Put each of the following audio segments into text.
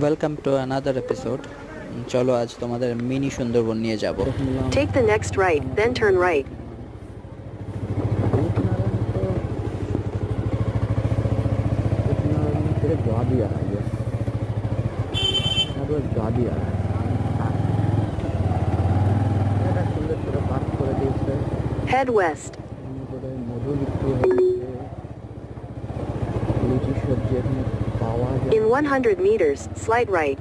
Welcome to another episode চলো আজ তোমাদের মিনি সুন্দরবন নিয়ে যাব Take the next right, then turn right. गा दिया है ये गा दिया है এটা সুন্দর করে পার্ক করে দিয়েছে Head west. 100 meters, slight right.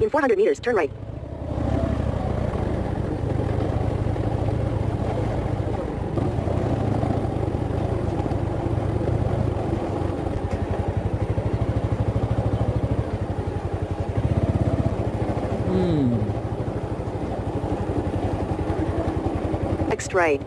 In 400 meters, turn right. Right.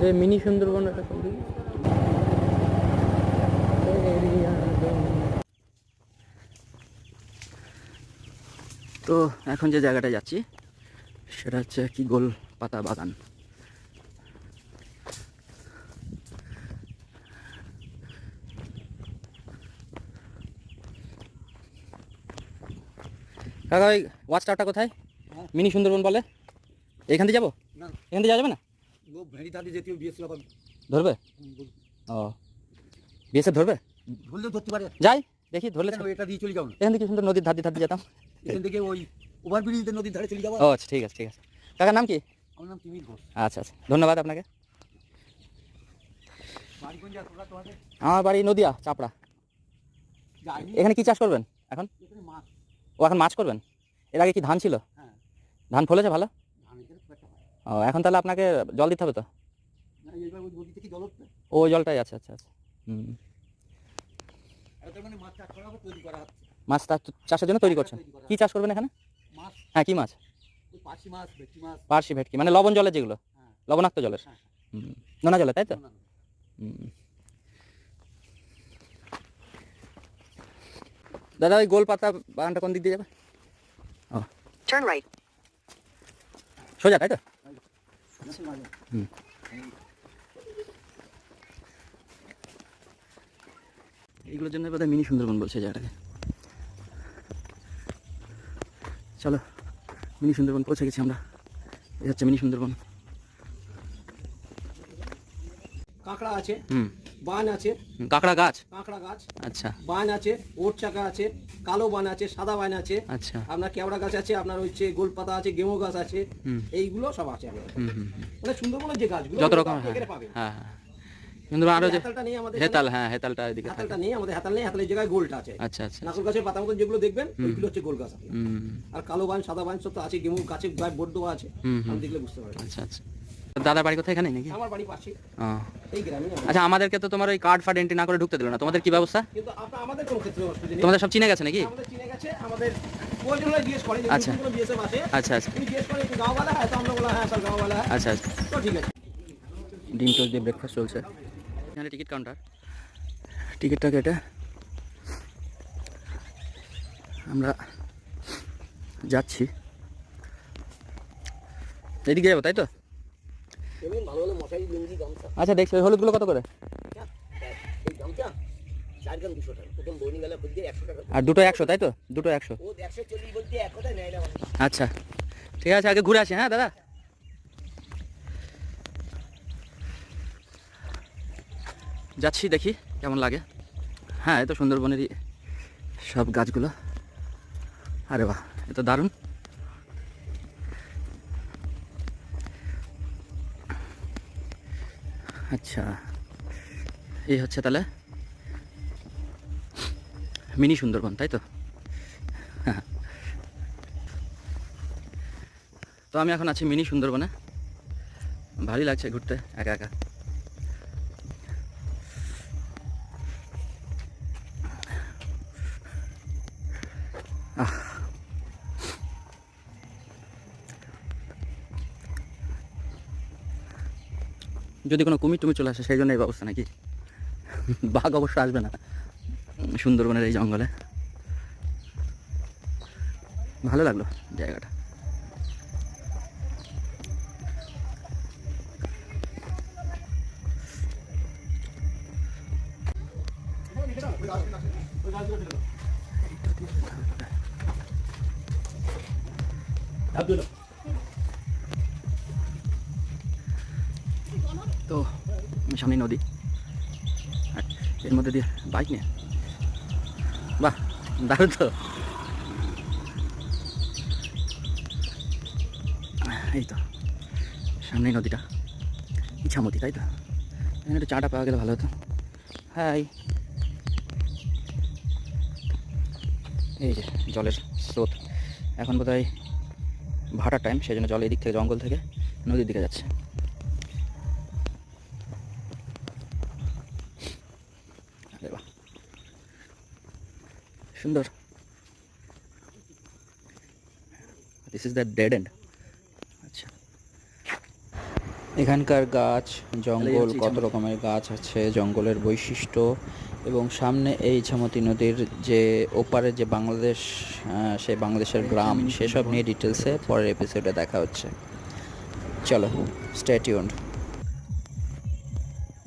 যে মিনি সুন্দরবন কোন দিকে? তো এখন যে জায়গাটা যাচ্ছি, সেটা হচ্ছে কি গোল পাতা বাগান কাকা ওই ওয়াচ টাওয়ারটা কোথায়? মিনি সুন্দরবন বলে। এখান থেকে যাব? না। এখান থেকে যাওয়া যাবে না? ভেড়ি দাদি যেতে বিএসএফ ধরবে? ও। বিএসএফ ধরবে? ধরতে পারে। যাই দেখি ধরলে এটা দিয়ে চলে যাও এখান থেকে সুন্দর নদীর ধার দিয়ে ধার দিয়ে যেতাম। এখান থেকে ওই ওভারব্রিজের নদীর ধারে চলে ও আচ্ছা ঠিক আছে ঠিক আছে। কাকার নাম কি? আমার নাম তিমির ঘোষ। আচ্ছা আচ্ছা ধন্যবাদ আপনাকে। আমার বাড়ি নদিয়া চাপড়া। এখানে কি চাষ করবেন এখন? ও এখন মাছ করবেন? এর আগে কি ধান ছিল? হ্যাঁ। ধান ফলেছে ভালো? হয়। ও এখন তাহলে আপনাকে জল দিতে হবে তো? ও জলটাই আছে আচ্ছা আচ্ছা। হুম। মানে মাছ চাষের জন্য তৈরি করছেন? কি চাষ করবেন এখানে? হ্যাঁ কি মাছ? পার্শি ভেটকি মানে লবণ জলের যেগুলো। হ্যাঁ। লবণাক্ত জলের। হ্যাঁ হুম। নোনা জলে তাই তো। হুম। দাদা ওই গোল পাতা বাগানটা কোন দিক দিয়ে যাবে? Turn right. সোজা তাই তো? মাঝে। এইগুলোর জন্য বোধহয় মিনি সুন্দরবন বলছে জায়গাটাকে। চলো মিনি সুন্দরবন পৌঁছে গেছি আমরা। এই হচ্ছে মিনি সুন্দরবন। কাঁকড়া আছে। হুম। বান আছে। কাঁকড়া গাছ? কাঁকড়া গাছ। আচ্ছা। বান আছে ওট চাকা আছে কালো বান আছে সাদা বান আছে। আচ্ছা। আপনার কেওড়া গাছ আছে আপনার হচ্ছে গোলপাতা আছে গেমো গাছ আছে এইগুলো সব আছে। মানে সুন্দরবনের যে গাছগুলো যত রকম হ্যাঁ হ্যাঁ হ্যাঁ। হেতাল হ্যাঁ হেতালটা এদিকে থাকে। নেই আমাদের হাতাল নেই হাতালের জায়গায় গোলটা আছে। আচ্ছা আচ্ছা। গাছের পাতা মতন যেগুলো দেখবেন ওইগুলো হচ্ছে গোল গাছ। আর কালো বান সাদা বান সব তো আছে গেমু গাছের গায়ে বড্ড আছে। আমি দেখলে বুঝতে পারবেন। আচ্ছা আচ্ছা। দাদার বাড়ি কোথায় এখানে নাকি? আমার বাড়ি পাশে। এই গ্রামে আচ্ছা আমাদেরকে তো তোমার ওই কার্ড ফার্ড এন্ট্রি না করে ঢুকতে দিল না। তোমাদের কি ব্যবস্থা? কিন্তু আপনারা আমাদের কোন ক্ষেত্রে অসুবিধা নেই। তোমাদের সব চিনে গেছে নাকি? আমাদের চিনে গেছে আমাদের আচ্ছা। কোন বিএস আছে আচ্ছা আচ্ছা। হ্যাঁ, হ্যাঁ, হ্যাঁ। আচ্ছা আচ্ছা। তো ঠিক আছে। ডিম টোস্ট দিয়ে ব্রেকফাস্ট চলছে। এখানে টিকিট কাউন্টার টিকিটটা কেটে আমরা যাচ্ছি। এদিকে যাব তাই তো? আচ্ছা দেখছি ওই হলুদগুলো কত করে? আর দুটো একশো তাই তো? দুটো একশো। আচ্ছা ঠিক আছে আগে ঘুরে আসি হ্যাঁ দাদা? যাচ্ছি দেখি কেমন লাগে। হ্যাঁ এ তো সুন্দরবনেরই সব গাছগুলো। আরে বাহ এ তো দারুণ। আচ্ছা। এই হচ্ছে তাহলে? মিনি সুন্দরবন, তাই তো? তো আমি এখন আছি মিনি সুন্দরবনে। ভালোই লাগছে ঘুরতে, একা একা। আহ। যদি কোনো কুমির টুমির চলে আসে, সেই জন্য এই ব্যবস্থা নাকি? বাঘ অবশ্য আসবে না সুন্দরবনের এই জঙ্গলে। ভালো লাগল জায়গাটা। তো সামনে নদী। আর এর মধ্যে দিয়ে বাইক নিয়ে। বাহ, দারুণ তো। এই তো, সামনেই নদীটা। ইচ্ছামতি তাই তো? এখানে একটু চাটা পাওয়া গেলে ভালো হতো। হাই। এই যে, জলের স্রোত। এখন বোধ হয় ভাটার টাইম সেই জন্য জল এদিক থেকে জঙ্গল থেকে নদীর দিকে যাচ্ছে। সুন্দর। This is the dead end আচ্ছা। এখানকার গাছ জঙ্গল কত রকমের গাছ আছে জঙ্গলের বৈশিষ্ট্য এবং সামনে এই ইছামতি নদীর যে ওপারে যে বাংলাদেশ সেই বাংলাদেশের গ্রাম সেসব নিয়ে ডিটেলসে পরের এপিসোডে দেখা হচ্ছে। চলো স্ট্যাটিউন্ড